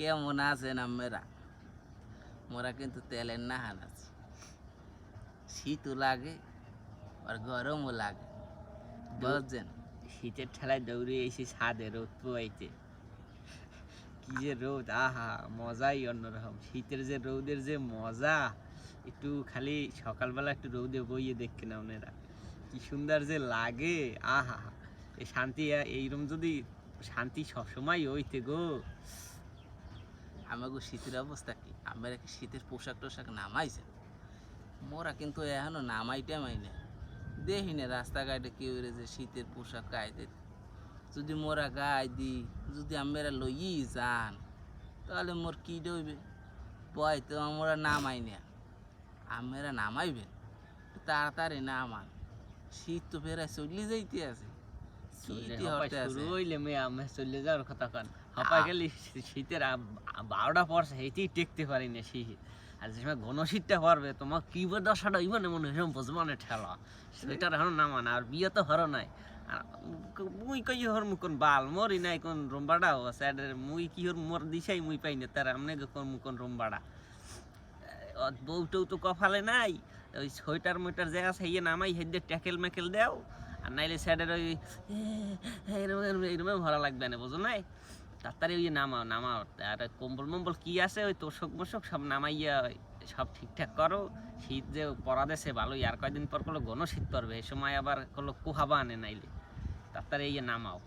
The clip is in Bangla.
কেমন আছেন আমরা মোরা? কিন্তু তেলের নাহান আছি। শীতও লাগে, আর গরমও লাগে। বুঝছেন? শীতের ঠেলায় দৌড়ে এসে ছাদে রোদ পোয়াইতে কি যে রোদ, আহা, মজাই অন্যরকম। শীতের যে রোদের যে মজা, একটু খালি সকালবেলা একটু রোদে বইয়ে দেখকে না ওনারা কি সুন্দর যে লাগে, আহা এই শান্তি এইরকম যদি শান্তি সবসময় হইতে গো। আমাকে শীতের অবস্থা কি? আমরা কি শীতের পোশাক টোশাক নামাইছে মোরা কিন্তু এখনও নামাই টামাই না দেখি না রাস্তাঘাটে কেউ যে শীতের পোশাক গায়ে যদি মোরা গায়ে দিই, যদি আমরা লইই যান, তাহলে মোর কি ডইবে বয় তো আমরা নামাই না। আমরা নামাইবেন? তাড়াতাড়ি নামান। শীত তো ফেরায় চলি যাইতে আছে। শুরু হইলে মেয়ে আমি চলে যাওয়ার কথা কান। হাঁপাই গেলে শীতের বারোটা টেকতে পারি না শীত আর যে সময় ঘন শীতটা পড়বে তোমার কি দশাটা ইমানে মনে ঠেলা। সেটার নামান আর বিয়ে তো হর নাই। মুই কই হর মুকন বাল মরি নাই কোন রোমবাড়া? ও স্যাডের মুই কি হর মোর দিশাই মুই পাই না তার আমনে কোন মুকন রোমবাড়া বউটাও তো কফালে নাই ওই সোয়েটার মোয়েটার যে আছে ইয়ে নামাই হেদে ট্যাকেল ম্যাকেল দেও। আর নাইলে স্যারের ওই এরকম এরকম ভরা লাগবে না, বুঝো নাই? তাড়াতাড়ি ওই নামাও নামাও আর কম্বল মম্বল কী আছে? ওই তোষক মোষক সব নামাইয়া সব ঠিকঠাক করো। শীত যে পরা দেশে ভালোই, আর কয়দিন পর করল ঘন শীত পড়বে। এ সময় আবার করল কুহাবা আনে নাইলে। তাড়াতাড়ি ইয়ে নামাও।